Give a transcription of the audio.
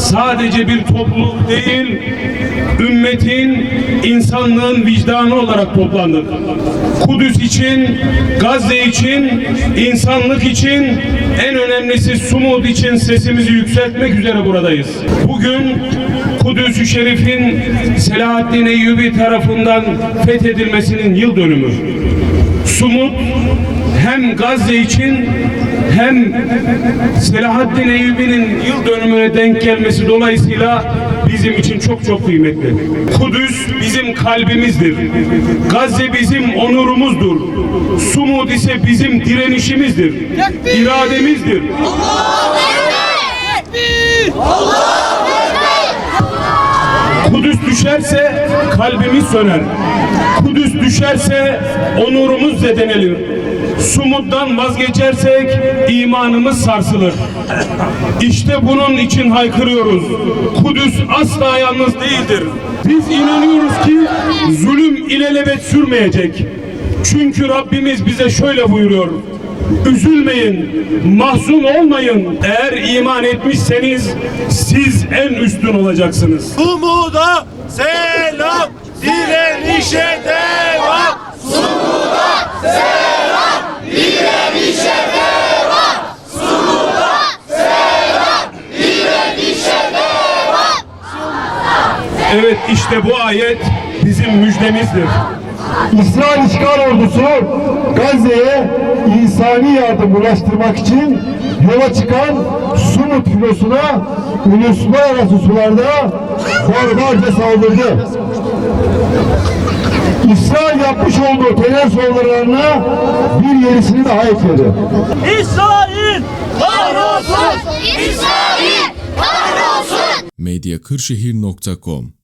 sadece bir topluluk değil, ümmetin, insanlığın vicdanı olarak toplandık. Kudüs için, Gazze için, insanlık için, en önemlisi Sumud için sesimizi yükseltmek üzere buradayız. Bugün Kudüs-ü Şerif'in Selahaddin Eyyubi tarafından fethedilmesinin yıl dönümü. Sumut hem Gazze için hem Selahaddin Eyyubi'nin yıl dönümüne denk gelmesi dolayısıyla bizim için çok çok kıymetli. Kudüs bizim kalbimizdir. Gazze bizim onurumuzdur. Sumut ise bizim direnişimizdir. irademizdir. Kudüs düşerse kalbimiz söner. Kudüs düşerse onurumuz zedelenir. Sumuttan vazgeçersek imanımız sarsılır. İşte bunun için haykırıyoruz. Kudüs asla yalnız değildir. Biz inanıyoruz ki zulüm ilelebet sürmeyecek. Çünkü Rabbimiz bize şöyle buyuruyor. Üzülmeyin, mahzun olmayın. Eğer iman etmişseniz siz en üstün olacaksınız. Umuda selam, direnişe devam. Evet işte bu ayet bizim müjdemizdir. İsrail işgal ordusu Gazze'ye insani yardım ulaştırmak için yola çıkan Sumut filosuna uluslararası sularda barbarca saldırdı. İsrail yapmış olduğu terör saldırılarına bir yenisini daha ekledi. İsrail kahrolsun. İsrail kahrolsun. medyakırşehir.com